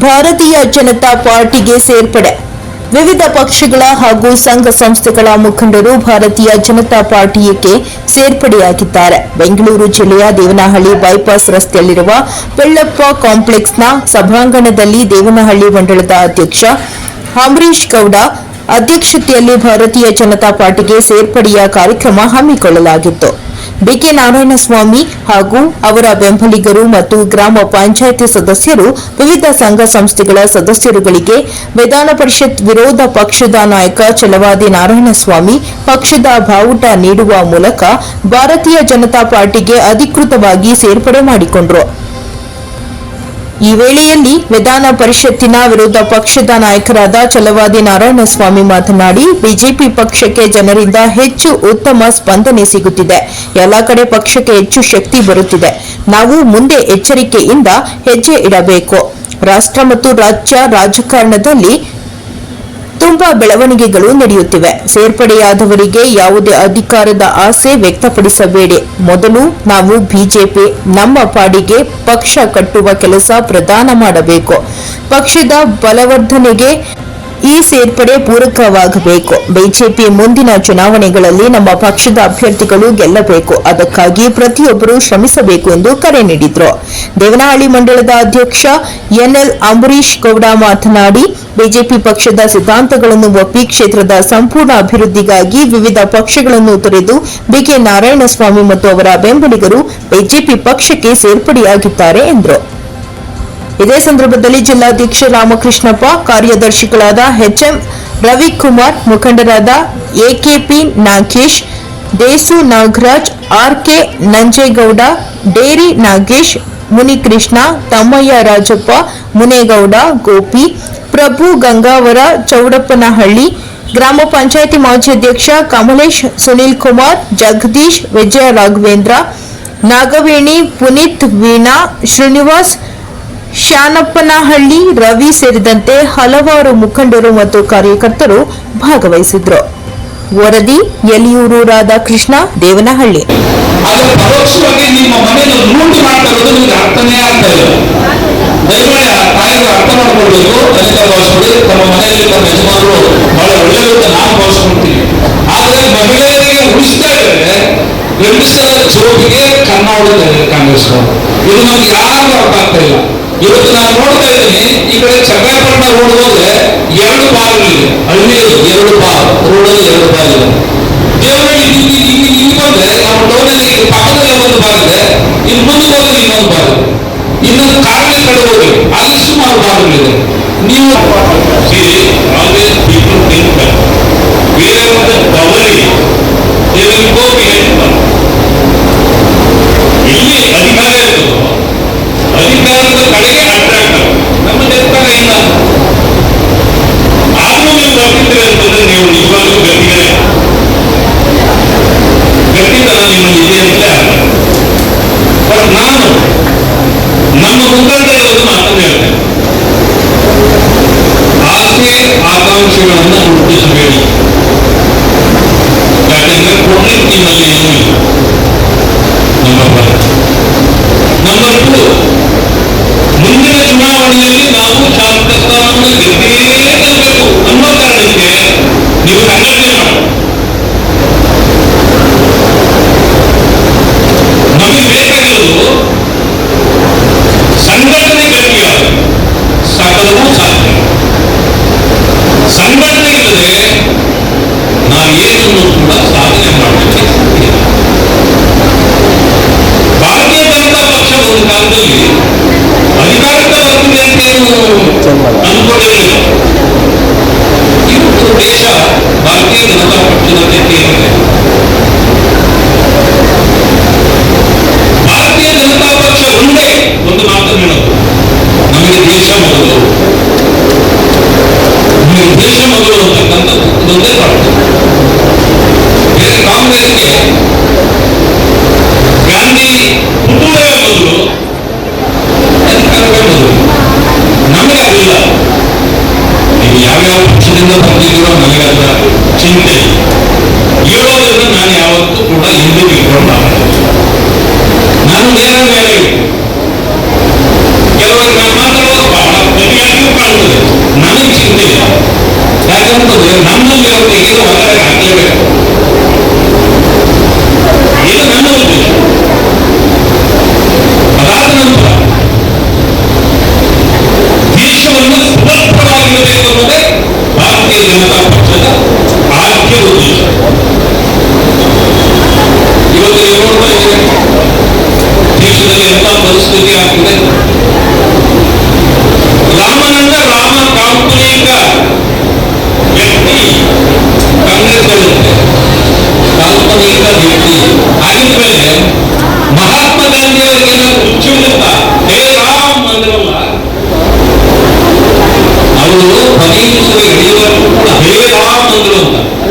ಭಾರತೀಯ ಜನತಾ ಪಾರ್ಟಿಗೆ ಸೇರ್ಪಡೆ. ವಿವಿಧ ಪಕ್ಷಗಳ ಹಾಗೂ ಸಂಘ ಸಂಸ್ಥೆಗಳ ಮುಖಂಡರು ಭಾರತೀಯ ಜನತಾ ಪಾರ್ಟಿಗೆ ಸೇರ್ಪಡೆಯಾಗಿದ್ದಾರೆ. ಬೆಂಗಳೂರು ಜಿಲ್ಲೆಯ ದೇವನಹಳ್ಳಿ ಬೈಪಾಸ್ ರಸ್ತೆಯಲ್ಲಿರುವ ಬೆಳ್ಳಪ್ಪ ಕಾಂಪ್ಲೆಕ್ಸ್ನ ಸಭಾಂಗಣದಲ್ಲಿ ದೇವನಹಳ್ಳಿ ಮಂಡಳದ ಅಧ್ಯಕ್ಷ ಅಂಬರೀಶ್ ಗೌಡ ಅಧ್ಯಕ್ಷತೆಯಲ್ಲಿ ಭಾರತೀಯ ಜನತಾ ಪಾರ್ಟಿಗೆ ಸೇರ್ಪಡೆಯ ಕಾರ್ಯಕ್ರಮ ಹಮ್ಮಿಕೊಳ್ಳಲಾಗಿತ್ತು. ಬಿಕೆ ನಾರಾಯಣಸ್ವಾಮಿ ಹಾಗೂ ಅವರ ಬೆಂಬಲಿಗರು ಮತ್ತು ಗ್ರಾಮ ಪಂಚಾಯಿತಿ ಸದಸ್ಯರು, ವಿವಿಧ ಸಂಘ ಸಂಸ್ಥೆಗಳ ಸದಸ್ಯರುಗಳಿಗೆ ವಿಧಾನ ಪರಿಷತ್ ವಿರೋಧ ಪಕ್ಷದ ನಾಯಕ ಛಲವಾದಿ ನಾರಾಯಣಸ್ವಾಮಿ ಪಕ್ಷದ ಬಾವುಟ ನೀಡುವ ಮೂಲಕ ಭಾರತೀಯ ಜನತಾ ಪಾರ್ಟಿಗೆ ಅಧಿಕೃತವಾಗಿ ಸೇರ್ಪಡೆ ಮಾಡಿಕೊಂಡರು. ಈ ವೇಳೆಯಲ್ಲಿ ವಿಧಾನ ಪರಿಷತ್ತಿನ ವಿರೋಧ ಪಕ್ಷದ ನಾಯಕರಾದ ಛಲವಾದಿ ನಾರಾಯಣಸ್ವಾಮಿ ಮಾತನಾಡಿ, ಬಿಜೆಪಿ ಪಕ್ಷಕ್ಕೆ ಜನರಿಂದ ಹೆಚ್ಚು ಉತ್ತಮ ಸ್ಪಂದನೆ ಸಿಗುತ್ತಿದೆ. ಎಲ್ಲ ಕಡೆ ಪಕ್ಷಕ್ಕೆ ಹೆಚ್ಚು ಶಕ್ತಿ ಬರುತ್ತಿದೆ. ನಾವು ಮುಂದೆ ಎಚ್ಚರಿಕೆಯಿಂದ ಹೆಜ್ಜೆ ಇಡಬೇಕು. ರಾಷ್ಟ್ರ ಮತ್ತು ರಾಜ್ಯ ರಾಜಕಾರಣದಲ್ಲಿ ತುಂಬಾ ಬೆಳವಣಿಗೆಗಳು ನಡೆಯುತ್ತಿವೆ. ಸೇರ್ಪಡೆಯಾದವರಿಗೆ ಯಾವುದೇ ಅಧಿಕಾರದ ಆಸೆ ವ್ಯಕ್ತಪಡಿಸಬೇಡಿ. ಮೊದಲು ನಾವು ಬಿಜೆಪಿ, ನಮ್ಮ ಪಾಡಿಗೆ ಪಕ್ಷ ಕಟ್ಟುವ ಕೆಲಸ ಪ್ರದಾನ ಮಾಡಬೇಕು. ಪಕ್ಷದ ಬಲವರ್ಧನೆಗೆ ಈ ಸೇರ್ಪಡೆ ಪೂರಕವಾಗಬೇಕು. ಬಿಜೆಪಿ ಮುಂದಿನ ಚುನಾವಣೆಗಳಲ್ಲಿ ನಮ್ಮ ಪಕ್ಷದ ಅಭ್ಯರ್ಥಿಗಳು ಗೆಲ್ಲಬೇಕು. ಅದಕ್ಕಾಗಿ ಪ್ರತಿಯೊಬ್ಬರು ಶ್ರಮಿಸಬೇಕು ಎಂದು ಕರೆ ನೀಡಿದರು. ದೇವನಹಳ್ಳಿ ಮಂಡಳದ ಅಧ್ಯಕ್ಷ ಎನ್ಎಲ್ ಅಂಬರೀಶ್ ಗೌಡ ಮಾತನಾಡಿ, ಬಿಜೆಪಿ ಪಕ್ಷದ ಸಿದ್ಧಾಂತಗಳನ್ನು ಒಪ್ಪಿ ಕ್ಷೇತ್ರದ ಸಂಪೂರ್ಣ ಅಭಿವೃದ್ಧಿಗಾಗಿ ವಿವಿಧ ಪಕ್ಷಗಳನ್ನು ತೊರೆದು ಬಿಕೆ ನಾರಾಯಣಸ್ವಾಮಿ ಮತ್ತು ಅವರ ಬೆಂಬಲಿಗರು ಬಿಜೆಪಿ ಪಕ್ಷಕ್ಕೆ ಸೇರ್ಪಡೆಯಾಗಿದ್ದಾರೆ ಎಂದರು. ಇದೇ ಸಂದರ್ಭದಲ್ಲಿ ಜಿಲ್ಲಾಧ್ಯಕ್ಷ ರಾಮಕೃಷ್ಣಪ್ಪ, ಕಾರ್ಯದರ್ಶಿಗಳಾದ ಎಚ್ಎಂ ರವಿಕುಮಾರ್, ಮುಖಂಡರಾದ A K P Nagesh, Desu Nagaraj, R K Nanjegowda, dairy Nagesh, Munikrishna, Thammaiah Rajappa, Munegowda, Gopi, Prabhu Gangavara, Chowdappanahalli, ಗ್ರಾಮ ಪಂಚಾಯಿತಿ ಮಾಜಿ ಅಧ್ಯಕ್ಷ ಕಮಲೇಶ್ ಸುನೀಲ್ ಕುಮಾರ್, ಜಗದೀಶ್, ವಿಜಯ ರಾಘವೇಂದ್ರ, ನಾಗವೇಣಿ, ಪುನೀತ್ ವೀಣಾ, ಶ್ರೀನಿವಾಸ್ ಶಾನಪ್ಪನಹಳ್ಳಿ ರವಿ ಸೇರಿದಂತೆ ಹಲವಾರು ಮುಖಂಡರು ಮತ್ತು ಕಾರ್ಯಕರ್ತರು ಭಾಗವಹಿಸಿದ್ರು. ವರದಿ, ಎಲಿಯೂರು ರಾಧಾಕೃಷ್ಣ, ದೇವನಹಳ್ಳಿ. ಅರ್ಥ ಮಾಡ್ಕೊಳ್ಬೇಕು. ತಮ್ಮ ಮನೆಯಲ್ಲಿ ತಮ್ಮ ಯಜಮಾನರು ಬಹಳ ಒಳ್ಳೆಯದು ನಾವು ಗಂಡಸರ ಜೋಬಿಗೆ ಕನ್ನ ಹೊಡಿತಾರೆ ಕಾಂಗ್ರೆಸ್ ಇದು ನಮ್ಗೆ ಯಾರು ಅರ್ಥ ಆಗ್ತಾ ಇಲ್ಲ. ಇವತ್ತು ನಾನು ನೋಡ್ತಾ ಇದ್ದೀನಿ, ಈ ಕಡೆ ಚಕ್ರಾಪಟ್ಟಣ ರೋಡ್ ಹೋದ್ರೆ ಎರಡು ಬಾಗಿಲಿದೆ ಹಳ್ಳಿಯಲ್ಲಿ ಎರಡು ಬಾರ್ ರೋಡಲ್ಲಿ ಎರಡು ಬಾಗಿಲು ದೇವರಲ್ಲಿ ಇಲ್ಲಿ ಇಲ್ಲಿ ಇಲ್ಲಿ ಬಂದ್ರೆ ನಮ್ಮ ಟೌನಲ್ಲಿ ಪಕ್ಕದಲ್ಲಿ ಒಂದು ಬಾಗಿಲು ಇಲ್ಲಿ ಮುಂದೆ ಹೋದ್ರೆ ಇನ್ನೊಂದು ಬಾಗಿಲು ಇನ್ನೊಂದು ಕಾರಣ ಕಡೆ ಹೋಗಿ ಅಲ್ಲಿ ಸುಮಾರು ಬಾಗಿಲಿದೆ ನೀವು ನಮ್ಮ ಮುಖಂಡರ ಒಂದು ಮಾತನ್ನು ಹೇಳ್ತೇನೆ ಆಸೆ ಆಕಾಂಕ್ಷೆಗಳನ್ನ ಹುಟ್ಟಿಸಬೇಡಿ ಯಾಕಂದ್ರೆ ಕೊಡ್ಲಿಕ್ಕೆ ನಿಮ್ಮಲ್ಲಿ ಏನೂ ಇಲ್ಲ ನಂಬರ್ ಒನ್ ನಂಬರ್ ಟು ಮುಂದಿನ ಚುನಾವಣೆಯಲ್ಲಿ ನಾವು ಶಾಸಕ ಸ್ಥಾನವನ್ನು ಗೆದ್ದೇ ಗೆಲ್ಲಬೇಕು ಅನ್ನೋ ಕಾರಣಕ್ಕೆ ನೀವು ಸಂಘಟನೆ ಮಾಡಿ ಅಂತಕ್ಕಂಥದ್ದು ಇದೊಂದೇ ಪ್ರಾರ್ಥನೆ ಬೇರೆ ಕಾಂಗ್ರೆಸ್ಗೆ ಗಾಂಧಿ ಹುಟ್ಟುವುದೇ ಮೊದಲು ಅಧಿಕಾರವೇ ಮೊದಲು ನಮಗೆ ಅದಿಲ್ಲ ನೀವು ಯಾವ್ಯಾವ ಪಕ್ಷದಿಂದ ಬಂದಿದ್ದೀರೋ ನನಗೆ ಅದರ ಚಿಂತೆ ಇಲ್ಲ. ಹೇಳೋದನ್ನ ನಾನು ಯಾವತ್ತೂ ಕೂಡ ಹಿಂದೆ ಇಟ್ಕೊಂಡು మీకు అభివృద్ధి అందులో ఉన్నారు